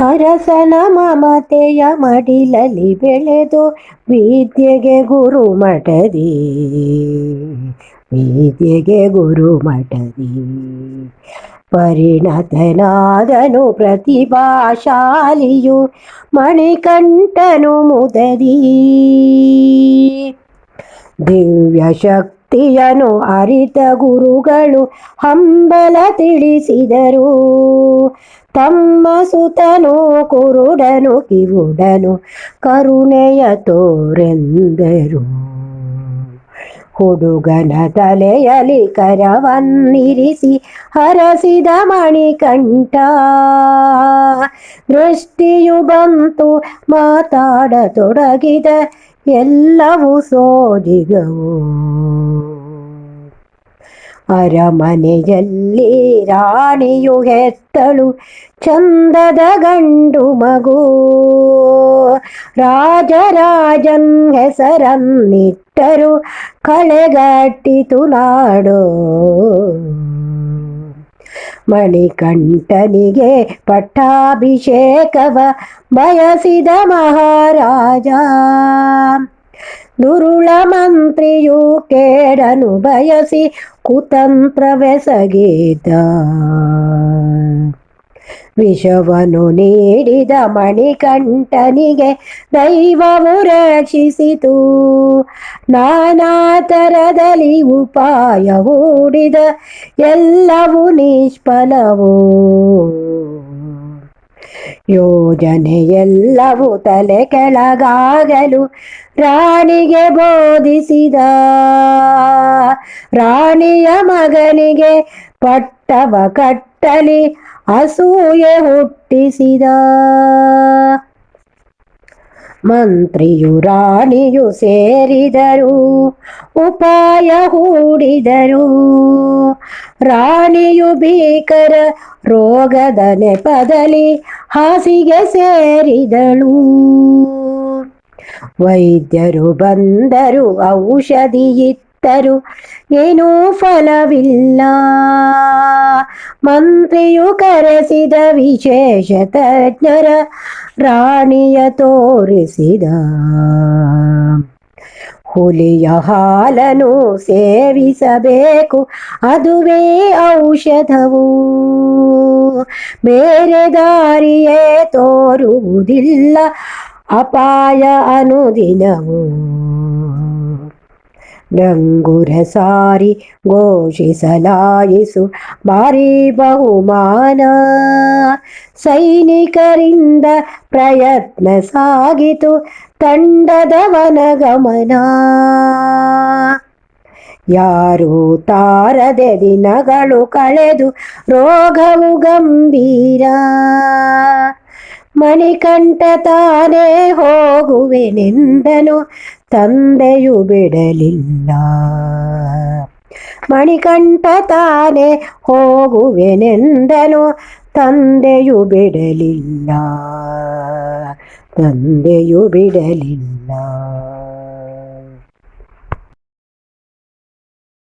ಅರಸನ ಮಮತೆಯ ಮಡಿಲಲ್ಲಿ ಬೆಳೆದು ವಿದ್ಯೆಗೆ ಗುರು ಮಠದಿ. ವಿದ್ಯೆಗೆ ಗುರು ಮಠದಿ. ಪರಿಣತನಾದನು ಪ್ರತಿಭಾಶಾಲಿಯು ಮಣಿಕಂಠನು ಮುದದಿ. ದಿವ್ಯ ಶಕ್ತಿಯನು ಅರಿತ ಗುರುಗಳು ಹಂಬಲ ತಿಳಿಸಿದರು. ತಮ್ಮ ಸುತನು ಕುರುಡನು ಕಿವುಡನು ಕರುಣೆಯ ತೋರೆಂದರು. ಹುಡುಗನ ತಲೆಯಲ್ಲಿ ಕರವನ್ನಿರಿಸಿ ಹರಸಿದ ಮಣಿಕಂಠ. ದೃಷ್ಟಿಯು ಬಂತು ಮಾತಾಡತೊಡಗಿದ ಎಲ್ಲವೂ ಸೋಜಿಗವು ಅರಮನೆಯಲ್ಲಿ ರಾಣಿಯು ಹೆತ್ತಳು ಚಂದದ ಗಂಡು ಮಗು. ರಾಜರಾಜನ್ ಹೆಸರನ್ನಿಟ್ಟರು ಕಳೆಗಟ್ಟಿತು ನಾಡು. ಮಣಿಕಂಠನಿಗೆ ಪಟ್ಟಾಭಿಷೇಕವ ಬಯಸಿದ ಮಹಾರಾಜ. ದುರುಳ ಮಂತ್ರಿಯು ಕೇಡನು ಬಯಸಿ ಕುತಂತ್ರವೆಸಗಿದ. ವಿಷವನ್ನು ನೀಡಿದ ಮಣಿಕಂಠನಿಗೆ ದೈವವು ರಕ್ಷಿಸಿತು. ನಾನಾ ಥರದಲ್ಲಿ ಉಪಾಯ ಹೂಡಿದ ಎಲ್ಲವೂ ನಿಷ್ಫಲವು. ಯೋಜನೆಯೆಲ್ಲವೂ ತಲೆ ಕೆಳಗಾಗಲು ರಾಣಿಗೆ ಬೋಧಿಸಿದ. ರಾಣಿಯ ಮಗನಿಗೆ ಪಟ್ಟವ ಕಟ್ಟಲಿ ಅಸೂಯೆ ಹುಟ್ಟಿಸಿದ. ಮಂತ್ರಿಯು ರಾಣಿಯು ಸೇರಿದರು, ಉಪಾಯ ಹೂಡಿದರು. ರಾಣಿಯು ಭೀಕರ ರೋಗದ ನೆಪದಲ್ಲಿ ಹಾಸಿಗೆ ಸೇರಿದಳು. ವೈದ್ಯರು ಬಂದರು, ಔಷಧಿ ಇತ್ತರು ಏನೂ ಫಲವಿಲ್ಲ. ಮಂತ್ರಿಯು ಕರೆಸಿದ ವಿಶೇಷ ತಜ್ಞರ ರಾಣಿಯ ತೋರಿಸಿದ. ಹುಲಿಯ ಹಾಲನು ಸೇವಿಸಬೇಕು. ಅದುವೇ ಔಷಧವು. ಬೇರೆ ದಾರಿಯೇ ತೋರುವುದಿಲ್ಲ. ಅಪಾಯ ಅನುದಿನವು. ಡಂಗುರ ಸಾರಿ ಘೋಷಿಸಲಾಯಿಸು ಭಾರಿ ಬಹುಮಾನ. ಸೈನಿಕರಿಂದ ಪ್ರಯತ್ನ ಸಾಗಿತು ತಂಡದವನ ಗಮನ. ಯಾರೂ ತಾರದೆ ದಿನಗಳು ಕಳೆದು ರೋಗವು ಗಂಭೀರ. ಮಣಿಕಂಠ ತಾನೇ ಹೋಗುವೆನೆಂದನು ತಂದೆಯು ಬಿಡಲಿಲ್ಲ. ಮಣಿಕಂಠ ತಾನೇ ಹೋಗುವೆನೆಂದನು ತಂದೆಯು ಬಿಡಲಿಲ್ಲ. ತಂದೆಯು ಬಿಡಲಿಲ್ಲ.